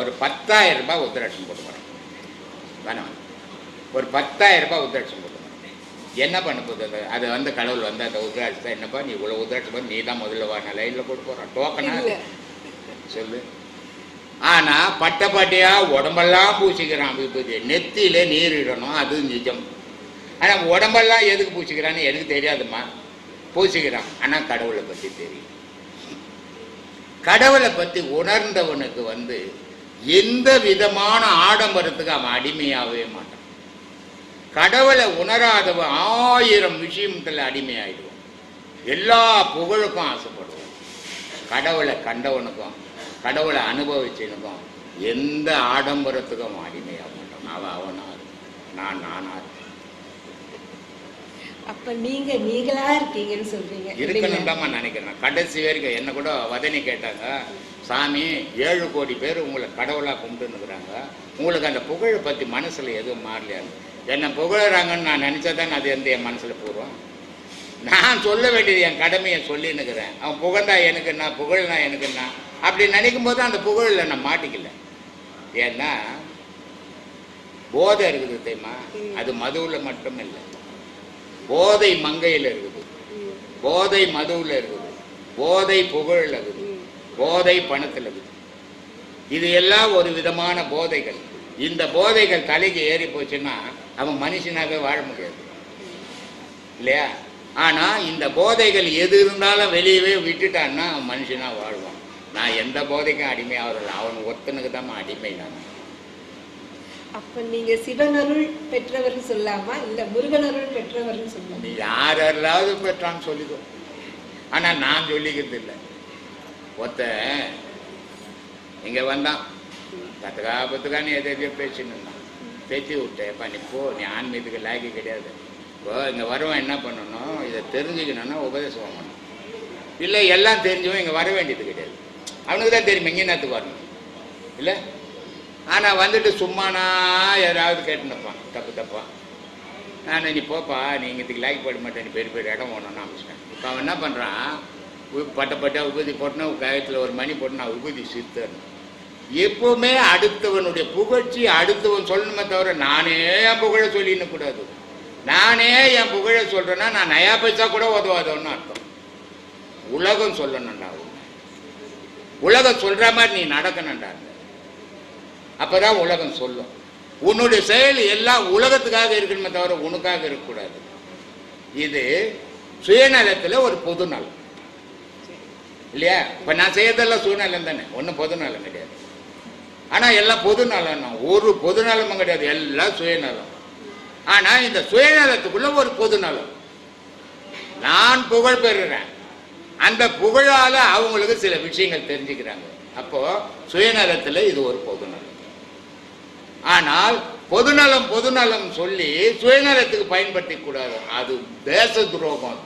ஒரு பத்தாயிரம் ரூபாய் உத்தராட்சம் போட்டு போகிறேன் வேணாம். ஒரு பத்தாயிரம் ரூபாய் உத்தராட்சம் போட்டு என்ன பண்ண போகுது அது? வந்து கடவுள் வந்து அந்த உத்தராட்சத்தை என்னப்பா நீ இவ்வளோ உத்தராட்சம் போது நீ தான் முதல்ல வா லைனில் போட்டு போகிறான் டோக்கனா சொல்லு. ஆனா பட்டை பட்டையா உடம்பெல்லாம் பூசிக்கிறான் விபூதி. நெத்தியில நீர் இடணும் அது நிஜம். ஆனா உடம்பெல்லாம் எதுக்கு பூசிக்கிறான்னு எனக்கு தெரியாதும்மா. பூசிக்கிறான். ஆனா கடவுளை பத்தி தெரியும். கடவுளை பத்தி உணர்ந்தவனுக்கு வந்து எந்த விதமான ஆடம்பரத்துக்கு அவன் அடிமையாகவே மாட்டான். கடவுளை உணராதவன் ஆயிரம் விஷயத்தில் அடிமையாயிடுவான். எல்லா புகழுக்கும் ஆசைப்படுவான். கடவுளை கண்டவனுக்கும் கடவுளை அனுபவிச்சவனுக்கும் எந்த ஆடம்பரத்துக்கும் அவன் அடிமையாக மாட்டான். அவன் அவனாக நான் நானாக இருப்பேன். அப்ப நீங்க நீங்களா இருக்கீங்கன்னு சொல்றீங்க. இருக்கணும் இல்லைங்களா? தான் நினைக்கிறேன் கடைசி வரைக்கும் என்ன கூட வதனி கேட்டாங்க சாமி ஏழு கோடி பேர் உங்களை கடவுளாக கும்பிட்டுன்னுக்குறாங்க. உங்களுக்கு அந்த புகழை பற்றி மனசில் எதுவும் மாறலையான்னு என்னை புகழறாங்கன்னு நான் நினச்சா தான் அது எந்த என் மனசில் பூர்வம் நான் சொல்ல வேண்டியது என் கடமையை சொல்லின்னுக்கிறேன். அவன் புகழ்ந்தா எனக்கு என்ன புகழ்னா எனக்கு என்ன அப்படி நினைக்கும் போது அந்த புகழில் நான் மாட்டிக்கல. ஏன்னா போதை இருக்குது தெரியுமா? அது மதுவில் மட்டும் இல்லை போதை மங்கையில் இருக்குது. போதை மதுவில் இருக்குது. போதை புகழில் இருக்குது. போதை பணத்தில் இருக்குது. இது எல்லாம் ஒரு விதமான போதைகள். இந்த போதைகள் தலைக்கு ஏறி போச்சுன்னா அவன் மனுஷனாகவே வாழ முடியாது. இல்லையா? ஆனால் இந்த போதைகள் எது இருந்தாலும் வெளியவே விட்டுட்டான்னா அவன் மனுஷனாக வாழ்வான். நான் எந்த போதைக்கும் அடிமையாகிறதில்ல அவன் ஒத்தனுக்கு தான் அடிமை நான். அப்ப நீங்க சிவனருள் பெற்றவர்னு சொல்லாமா? இல்ல முருகனருள் பெற்றவர்னு சொல்லலாமா நீ யார் யாராவது பெற்றான்னு சொல்லிக்கோ. ஆனா நான் சொல்லிக்கிறது இல்லை. ஒருத்தன் இங்க வந்தான். பத்துக்கா பத்துக்கான்னு எதை எதையோ பேசின்னு இருந்தான். பேத்தி விட்டேன் நீ போ நீ ஆன்மீகத்துக்கு லாக்கி கிடையாது. இப்போ இங்கே வரவன் என்ன பண்ணணும்? இதை தெரிஞ்சுக்கணும்னா உபதேசம் பண்ணணும். இல்லை எல்லாம் தெரிஞ்சவன் இங்கே வர வேண்டியது கிடையாது. அவனுக்கு தான் தெரியும் எங்கே நேரத்துக்கு வரணும். இல்லை? ஆனா வந்துட்டு சும்மானா யாராவது கேட்டுனப்பான் தப்பு தப்பா. நான் நீ போப்பா நீ இங்கத்துக்கு லைக் போட மாட்டேன் நீ பெரிய பெரிய இடம் போகணும்னு ஆரம்பிச்சிட்டேன். இப்போ அவன் என்ன பண்ணுறான் பட்ட பட்டா உபதி போட்டுனா காயத்தில் ஒரு மணி போட்டு நான் உபதி சித்தரணும் எப்பவுமே அடுத்தவனுடைய புகழ்ச்சி அடுத்தவன் சொல்லணுமே தவிர நானே என் புகழை சொல்லின்னு கூடாது. நானே என் புகழை சொல்றேன்னா நான் நயா பைசா கூட உதவாதவன்னு அர்த்தம். உலகம் சொல்லணும்டா உலகம் சொல்ற மாதிரி நீ நடக்கணும்டா அப்பதான் உலகம் சொல்லும். உன்னுடைய செயல் எல்லாம் உலகத்துக்காக இருக்கணுமே தவிர உனக்காக இருக்கக்கூடாது. இது சுயநலத்தில் ஒரு பொது நலம் இல்லையா? இப்ப நான் செய்யறதெல்லாம் சுயநலம் தானே. ஒன்றும் பொது நலம் கிடையாது. ஆனா எல்லாம் பொது நலம் ஒரு பொது நலமும் கிடையாது. எல்லாம் சுயநலம். ஆனா இந்த சுயநலத்துக்குள்ள ஒரு பொது நலம் நான் புகழ் பெறுறேன். அந்த புகழால அவங்களுக்கு சில விஷயங்கள் தெரிஞ்சுக்கிறாங்க. அப்போ சுயநலத்தில் இது ஒரு பொதுநலம். ஆனால் பொதுநலம் பொதுநலம் சொல்லி சுயநலத்துக்கு பயன்படுத்திக் கூடாது. அது தேச துரோகம்.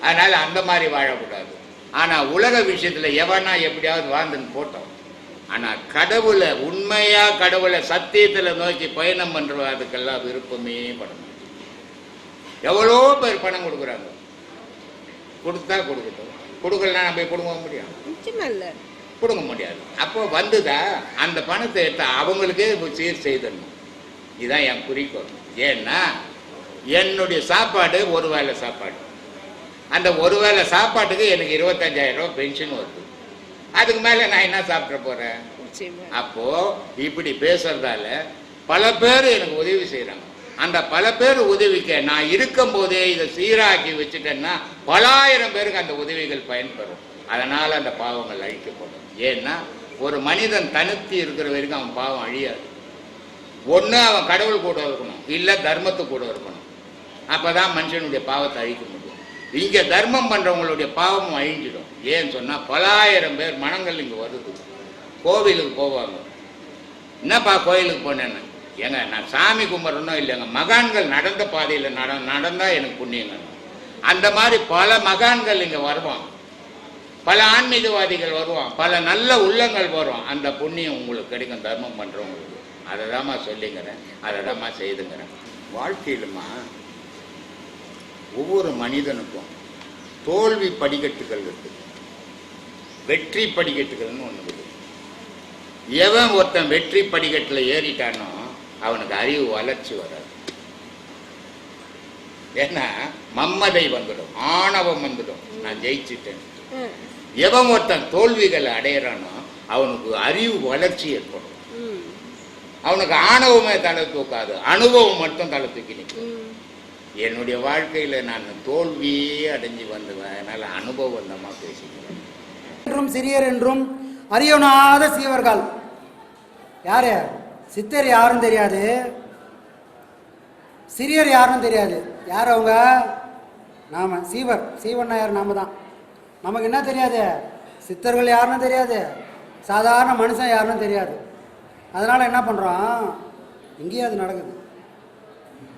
அதனால அந்த மாதிரி வாழக்கூடாது. ஆனா உலக விஷயத்துல எவனா எப்படியாவது வாழ்ந்துன்னு போட்டோம். ஆனா கடவுளை உண்மையா கடவுளை சத்தியத்துல நோக்கி பயணம் பண்ணுறதுக்கெல்லாம் விருப்பமே படம் எவ்வளோ பேர் பணம் கொடுக்குறாங்க? கொடுத்தா கொடுக்கட்டும். கொடுக்கலன்னா நம்ம போய் கொடுக்க முடியும் கொடுக்க முடியாது. அப்போ வந்துதா அந்த பணத்தை எடுத்து அவங்களுக்கே சீர் செய்திடணும். இதுதான் என் குறிக்கோள். ஏன்னா என்னுடைய சாப்பாடு ஒரு வேளை சாப்பாடு. அந்த ஒரு வேளை சாப்பாட்டுக்கு எனக்கு இருபத்தஞ்சாயிரம் ரூபாய் பென்ஷன் வருது. அதுக்கு மேலே நான் என்ன சாப்பிட போகிறேன் அப்போ இப்படி பேசுறதால பல பேர் எனக்கு உதவி செய்றாங்க. அந்த பல பேர் உதவிக்க நான் இருக்கும் போதே இதை சீராக்கி வச்சுட்டேன்னா பலாயிரம் பேருக்கு அந்த உதவிகள் பயன்பெறும். அதனால அந்த பாவங்கள் அழிக்கப்படும். ஏன்னா ஒரு மனிதன் தனித்து இருக்கிற வரைக்கும் அவன் பாவம் அழியாது. ஒன்று அவன் கடவுள் கூட இருக்கணும் இல்லை தர்மத்து கூட இருக்கணும். அப்பதான் மனுஷனுடைய பாவத்தை அழிக்க முடியும். இங்கே தர்மம் பண்ணுறவங்களுடைய பாவமும் அழிஞ்சிடும். ஏன்னு சொன்னால் பலாயிரம் பேர் மனங்கள் இங்கே வருது. கோவிலுக்கு போவாங்க. என்னப்பா கோயிலுக்கு போனேன்னு? ஏங்க நான் சாமி கும்பிட்றனோ இல்லைங்க மகான்கள் நடந்த பாதையில் நட நடந்தால் எனக்கு புண்ணியங்க. அந்த மாதிரி பல மகான்கள் இங்கே வருவான் பல ஆன்மீகவாதிகள் வருவான் பல நல்ல உள்ளங்கள் வரும் அந்த புண்ணியம் உங்களுக்கு கிடைக்கும் தர்மம் பண்றவங்களுக்கு. அதை தாம்மா சொல்லிங்கிறேன் அதை தாம்மா செய்துங்கிறேன். வாழ்க்கையிலுமா ஒவ்வொரு மனிதனுக்கும் தோல்வி படிக்கட்டுகள் இருக்குது வெற்றி படிக்கட்டுகள்னு ஒன்று இருக்குது எவன் ஒருத்தன் வெற்றி படிக்கட்டில் ஏறிட்டானோ அவனுக்கு அறிவு வளர்ச்சி வராது. ஏன்னா மம்மதை வந்துடும் ஆணவம் வந்துடும். நான் ஜெயிச்சிட்டேன். எவன் ஒருத்தன் தோல்விகளை அடையிறானோ அவனுக்கு அறிவு வளர்ச்சி ஏற்படும். ம், அவனுக்கு ஆணவமே தலை தூக்காது அனுபவம் மட்டும் தலை தூக்கி நிற்கும். ம். என்னுடைய வாழ்க்கையில நான் தோல்வியே அடைஞ்சு வந்தவன் அதனால அனுபவந்தமா பேசிக்கிறேன். என்றும் சிறியர் என்றும் அறியொணாத சீவர்கள். யாரு? சித்தர் யாரும் தெரியாது. சிறியர் யாரும் தெரியாது. யார் அவங்க? நாம சீவர் சீவன் நாயர் நாம தான் நமக்கு என்ன தெரியாது? சித்தர்கள் யாருன்னு தெரியாது. சாதாரண மனுஷன் யாருன்னு தெரியாது. அதனால் என்ன பண்ணுறோம் இங்கேயும் அது நடக்குது.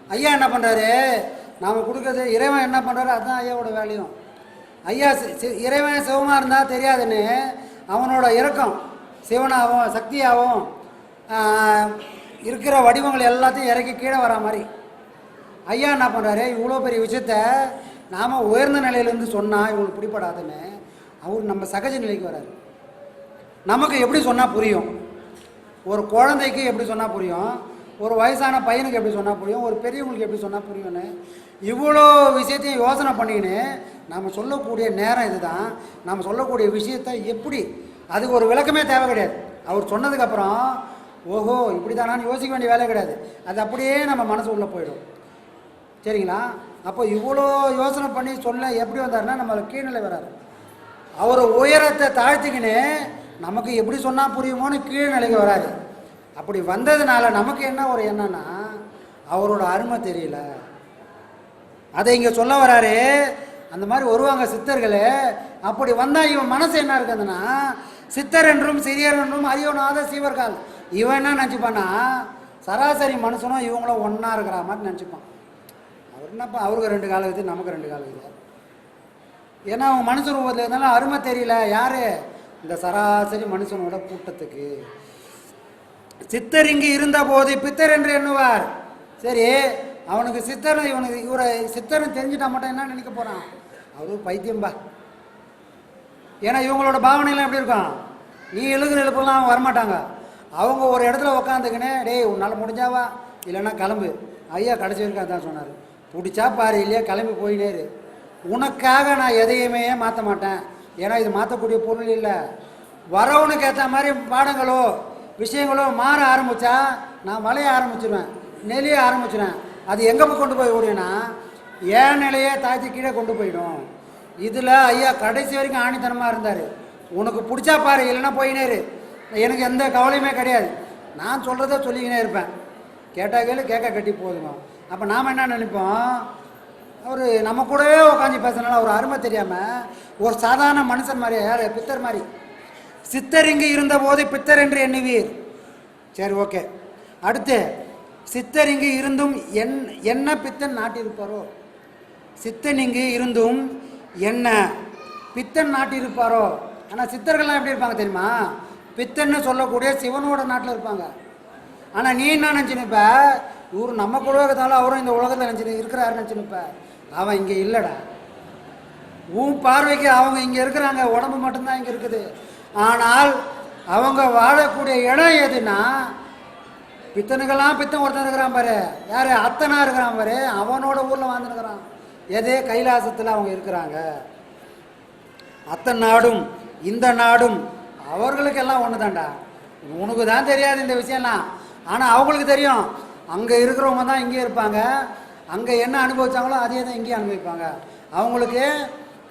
ஐயா என்ன பண்ணுறாரு நாம் கொடுக்குறது இறைவன் என்ன பண்ணுறாரு அதுதான் ஐயாவோட வேலையும். ஐயா சி- இறைவன் சிவமாக இருந்தால் தெரியாதுன்னு அவனோட இறக்கம் சிவனாகவும் சக்தியாகவும் இருக்கிற வடிவங்கள் எல்லாத்தையும் இறக்கி கீழே வரா மாதிரி. ஐயா என்ன பண்ணுறாரு இவ்வளோ பெரிய விஷயத்த நாம் உயர்ந்த நிலையிலேருந்து சொன்னால் இவங்களுக்கு பிடிப்படாதுன்னு அவர் நம்ம சகஜ நிலைக்கு வராரு. நமக்கு எப்படி சொன்னால் புரியும்? ஒரு குழந்தைக்கு எப்படி சொன்னால் புரியும்? ஒரு வயசான பையனுக்கு எப்படி சொன்னால் புரியும்? ஒரு பெரியவங்களுக்கு எப்படி சொன்னால் புரியும்னு இவ்வளோ விஷயத்தையும் யோசனை பண்ணிக்கின்னு நம்ம சொல்லக்கூடிய நேரம் இதுதான். நம்ம சொல்லக்கூடிய விஷயத்தை எப்படி? அதுக்கு ஒரு விளக்கமே தேவை கிடையாது. அவர் சொன்னதுக்கப்புறம் ஓஹோ இப்படி தானான்னு யோசிக்க வேண்டிய வேலை கிடையாது. அது அப்படியே நம்ம மனசு உள்ளே போயிடும். சரிங்களா? அப்போ இவ்வளோ யோசனை பண்ணி சொல்ல எப்படி வந்தாருன்னா நம்மளை கீழ்நிலை வராரு. அவர் உயரத்தை தாழ்த்திக்கின்னு நமக்கு எப்படி சொன்னால் புரியுமோன்னு கீழ்நிலைக்கு வராரு. அப்படி வந்ததுனால நமக்கு என்ன ஒரு என்னன்னா அவரோட அருமை தெரியல. அதை இங்கே சொல்ல வராரு அந்த மாதிரி வருவாங்க சித்தர்களே அப்படி வந்தால் இவன் மனசு என்ன இருக்குதுன்னா சித்தர் என்றும் சிறியர் என்றும் அரியவனாத சீவர்கால் இவன் என்ன நினச்சிப்பான்னா சராசரி மனுஷனும் இவங்களும் ஒன்றா இருக்கிற மாதிரி நினச்சிப்பான். என்னப்பா அவருக்கு ரெண்டு காலம் இருக்குது நமக்கு ரெண்டு காலம் இருக்குது. ஏன்னா அவன் மனுஷ ரூபத்தில் இருந்தாலும் அருமை தெரியல. யார்? இந்த சராசரி மனுஷனோட கூட்டத்துக்கு. சித்தர் இங்கு இருந்த போது பித்தர் என்று எண்ணுவார். சரி அவனுக்கு சித்தர் இவனுக்கு இவரை சித்தர்னு தெரிஞ்சுட்டா மட்டும் என்ன நினைக்க போகிறான் அவரு பைத்தியம்பா. ஏன்னா இவங்களோட பாவனைலாம் எப்படி இருக்கும்? நீ எழுகிற எழுப்பெல்லாம் வரமாட்டாங்க. அவங்க ஒரு இடத்துல உக்காந்துக்கினே டேய் உன்னால் முடிஞ்சாவா? இல்லைன்னா கிளம்பு. ஐயா கடைசி வரைக்கும் அதான் சொன்னார். பிடிச்சா பாரு இல்லையா கிளம்பி போயினேரு. உனக்காக நான் எதையுமே மாற்ற மாட்டேன். ஏன்னா இது மாற்றக்கூடிய பொருள் இல்லை. வரவனுக்கு ஏற்ற மாதிரி பாடங்களோ விஷயங்களோ மாற ஆரம்பித்தா நான் வளைய ஆரம்பிச்சிருவேன் நெளிய ஆரம்பிச்சிடுவேன் அது எங்கே போய் கொண்டு போய் ஓடினா ஏன் நிலையே தாழ்த்தி கீழே கொண்டு போயிடும். இதில் ஐயா கடைசி வரைக்கும் ஆணித்தனமாக இருந்தார். உனக்கு பிடிச்சா பாரு இல்லைன்னா போயினேரு. எனக்கு எந்த கவலையுமே கிடையாது. நான் சொல்கிறத சொல்லிக்கினே இருப்பேன். கேட்டால் கேளு கேட்க கட்டி போதுங்க அப்போ நாம் என்ன நினைப்போம்? அவர் நம்ம கூடவே உட்காந்து பேசுனால ஒரு அருமை தெரியாமல் ஒரு சாதாரண மனுஷன் மாதிரி யார் பித்தர் மாதிரி. சித்தர் இங்கு இருந்தபோது பித்தர் என்று எண்ணுவீர். சரி ஓகே. அடுத்து சித்தர் இங்கு இருந்தும் என் என்ன பித்தன் நாட்டியிருப்பாரோ? சித்தன் இங்கு இருந்தும் என்ன பித்தன் நாட்டியிருப்பாரோ? ஆனால் சித்தர்கள்லாம் எப்படி இருப்பாங்க தெரியுமா? பித்தன்னு சொல்லக்கூடிய சிவனோட நாட்டில் இருப்பாங்க. ஆனால் நீ என்ன நினச்சினுப்ப இவர் நம்ம கூட அவரும் இந்த உலகத்தில் நினச்சி இருக்கிறாரு நினச்சினுப்ப அவன் இங்கே இல்லைடா. உன் பார்வைக்கு அவங்க இங்கே இருக்கிறாங்க உடம்பு மட்டும்தான் இங்கே இருக்குது. ஆனால் அவங்க வாழக்கூடிய இடம் எதுனா பித்தனுக்கெல்லாம் பித்தன் ஒருத்தன் இருக்கிறான் பாரு. யார்? அத்தனா இருக்கிறான் பாரு. அவனோட ஊரில் வாழ்ந்துருக்கிறான் எதே கைலாசத்தில் அவங்க இருக்கிறாங்க. அத்தன் நாடும் இந்த நாடும் அவர்களுக்கெல்லாம் ஒன்று தான்டா உனக்கு தான் தெரியாது இந்த விஷயம்லாம். ஆனால் அவங்களுக்கு தெரியும். அங்கே இருக்கிறவங்க தான் இங்கே இருப்பாங்க. அங்கே என்ன அனுபவிச்சாங்களோ அதே தான் இங்கேயும் அனுபவிப்பாங்க. அவங்களுக்கு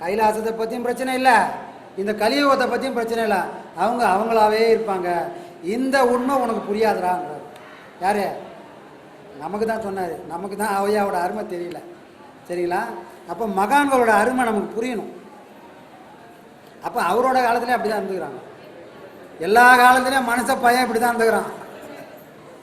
கைலாசத்தை பற்றியும் பிரச்சனை இல்லை. இந்த கலியுகத்தை பற்றியும் பிரச்சனை இல்லை. அவங்க அவங்களாவே இருப்பாங்க. இந்த உண்மை உனக்கு புரியாதுடாங்கிறார். யார்? நமக்கு தான் சொன்னார். நமக்கு தான் அவையாவோட அருமை தெரியல. சரிங்களா? அப்போ மகான்களோட அருமை நமக்கு புரியணும். அப்போ அவரோட காலத்துலேயே அப்படி தான் இருந்துக்கிறாங்க. எல்லா காலத்துலேயும் மனசை பையன் இப்படி தான் இருந்துக்கிறான்.